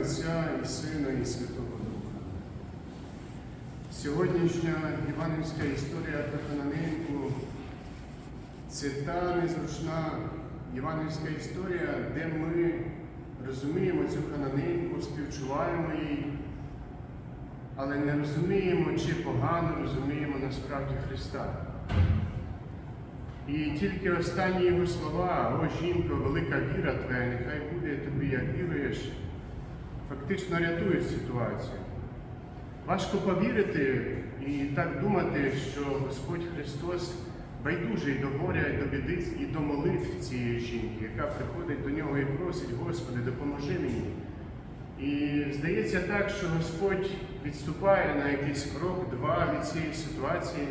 Отця і Сина, і Святого Духа. Сьогоднішня євангельська історія про Хананинку це та незручна євангельська історія, де ми розуміємо цю хананинку, співчуваємо їй, але не розуміємо чи погано розуміємо насправді Христа. І тільки останні його слова, о жінко, велика віра твоя, нехай буде тобі, як віруєш, фактично рятують ситуацію. Важко повірити і так думати, що Господь Христос байдужий до горя і до біди і до молитв цієї жінки, яка приходить до нього і просить, Господи, допоможи мені. І здається так, що Господь відступає на якийсь крок, два від цієї ситуації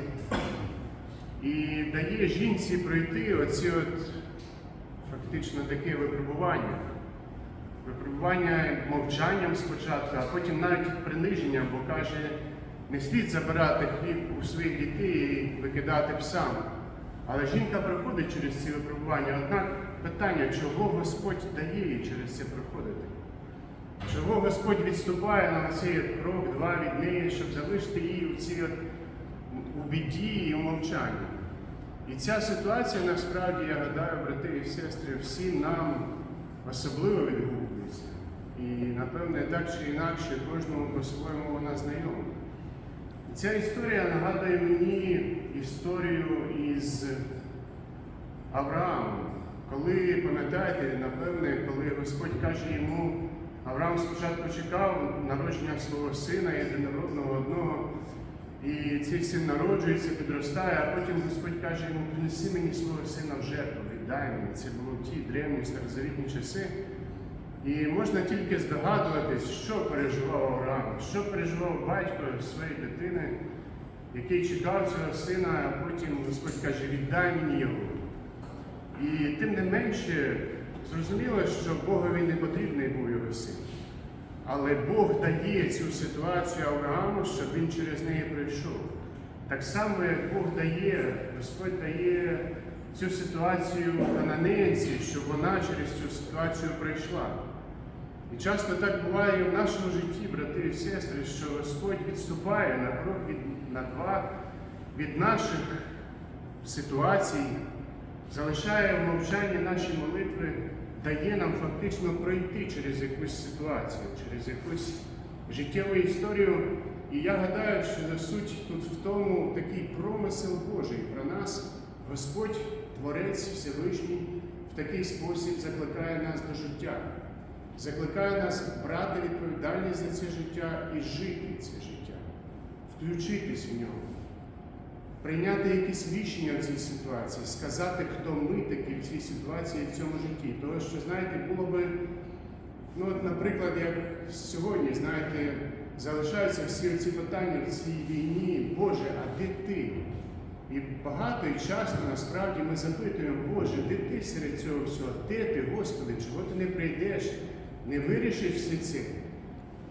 і дає жінці пройти оці от фактично таке випробування. Випробування мовчанням спочатку, а потім навіть приниженням, бо каже, не слід забирати хліб у своїх дітей і викидати псам. Але жінка проходить через ці випробування. Однак питання, чого Господь дає їй через це проходити? Чого Господь відступає на цей крок, два від неї, щоб залишити її у цій от у біді і у мовчанні. І ця ситуація насправді, я гадаю, брати і сестри, всі нам особливо відгукується. Напевне, так чи інакше, кожному по-своєму вона знайома. Ця історія нагадує мені історію із Авраамом. Коли, пам'ятаєте, напевне, коли Господь каже йому, Авраам спочатку чекав народження свого сина, єдинородного одного, і цей син народжується, підростає, а потім Господь каже йому, принеси мені свого сина в жертву, віддай мені. Це було ті древні старозавітні часи. І можна тільки здогадуватись, що переживав Авраам, що переживав батько своєї дитини, який чекав цього сина, а потім Господь каже, віддай мені його. І тим не менше, зрозуміло, що Богові не потрібний був його син. Але Бог дає цю ситуацію Аврааму, щоб він через неї пройшов. Так само, як Бог дає, Господь дає цю ситуацію хананеєнці, щоб вона через цю ситуацію пройшла. І часто так буває і в нашому житті, брати і сестри, що Господь відступає на крок від, на два від наших ситуацій, залишає в мовчанні наші молитви дає нам фактично пройти через якусь ситуацію, через якусь життєву історію. І я гадаю, що суть тут в тому такий промисел Божий про нас. Господь, Творець Всевишній, в такий спосіб закликає нас до життя, закликає нас брати відповідальність за це життя і жити це життя, включитись в нього прийняти якісь рішення в цій ситуації, сказати, хто ми такі в цій ситуації в цьому житті. Тому що, знаєте, було би, ну от, наприклад, як сьогодні, знаєте, залишаються всі ці питання в цій війні, Боже, а де ти? І багато і часто насправді ми запитуємо, Боже, де ти серед цього всього? Де ти, Господи, чого ти не прийдеш, не вирішиш все це?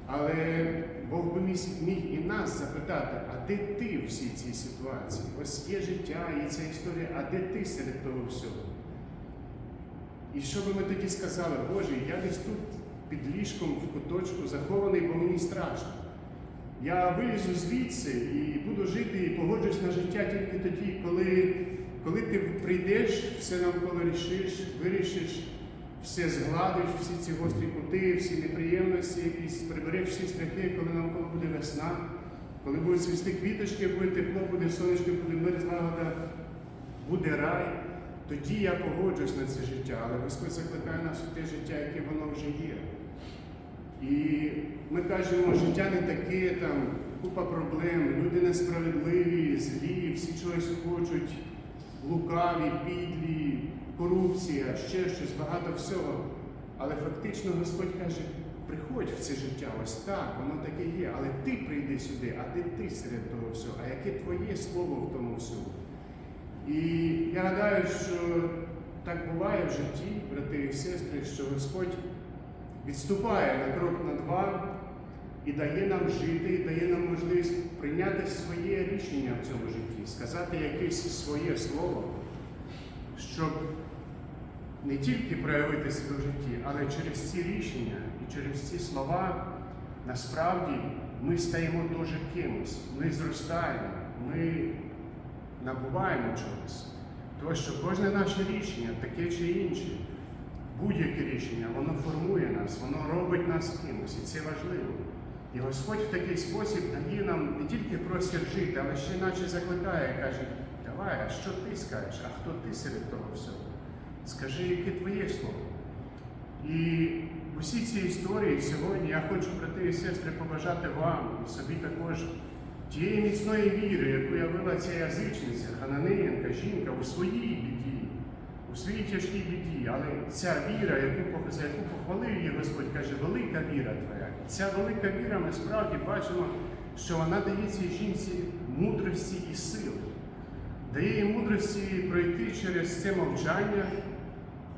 Але Бог би міг, і нас запитати, а де ти в всій цій ситуації? Ось є життя, є ця історія, а де ти серед того всього? І що би ми тоді сказали, Боже, я десь тут під ліжком в куточку захований, бо мені страшно. Я вилізу звідси і буду жити і погоджусь на життя тільки тоді, коли, коли ти прийдеш, все навколо рішиш, вирішиш все згладиш, всі ці гострі кути, всі неприємності, якісь прибереш всі страхи, коли навколо буде весна, коли будуть свісти квіточки, буде тепло, буде сонечко, буде мир, злагода, буде рай. Тоді я погоджусь на це життя, але Господь закликає нас в те життя, яке воно вже є. І ми кажемо, життя не таке, там купа проблем, люди несправедливі, злі, всі чогось хочуть, лукаві, підлі корупція, ще щось, багато всього. Але фактично Господь каже, приходь в це життя, ось так, воно таке є, але ти прийди сюди, а де ти серед того всього, а яке твоє слово в тому всьому? І я гадаю, що так буває в житті, брати і сестри, що Господь відступає на крок на два і дає нам жити, і дає нам можливість прийняти своє рішення в цьому житті, сказати якесь своє слово, щоб не тільки проявити себе в житті, але через ці рішення І через ці слова насправді ми стаємо теж кимось, ми зростаємо, ми набуваємо чогось. Тому що кожне наше рішення, таке чи інше, будь-яке рішення, воно формує нас, воно робить нас кимось, і це важливо. І Господь в такий спосіб дає нам не тільки простір жити, але ще наче закликає, каже, давай, а що ти скажеш, а хто ти серед того всього? Скажи, яке твоє слово. І в усій цій історії сьогодні я хочу, брати і сестри, побажати вам і собі також тієї міцної віри, яку явила ця язичниця, Хананеєнка, жінка у своїй біді, у своїй тяжкій біді. Але ця віра, яку, за яку похвалив її Господь, каже, велика віра твоя. І Ця велика віра, ми справді бачимо, що вона дає цій жінці мудрості і сили, дає їй мудрості пройти через це мовчання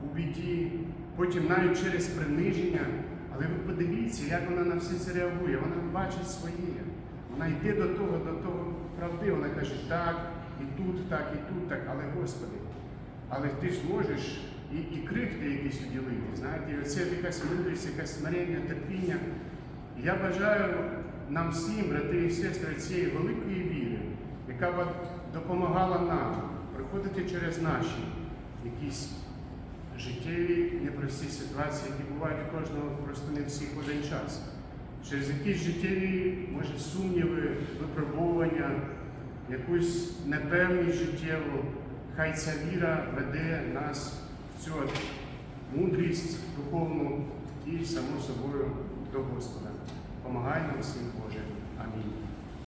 у біді, потім навіть через приниження. Але ви подивіться, як вона на все це реагує. Вона бачить своє. Вона йде до того, до того правди. Вона каже, так, і тут, так, і тут, так, але Господи. Але ти ж можеш і, і крихти якісь уділити. Знаєте, і оце якась мудрість, якась смирення, терпіння. Я бажаю нам всім, брати і сестри, цієї великої віри, яка допомагала нам проходити через наші якісь життєві непрості ситуації, які бувають у кожного просто не всіх в один час. Через якісь життєві, може, сумніви, випробування, якусь непевність життєву, хай ця віра веде нас в цю мудрість духовну і, само собою, до Господа. Помагай нам всім Боже. Амінь.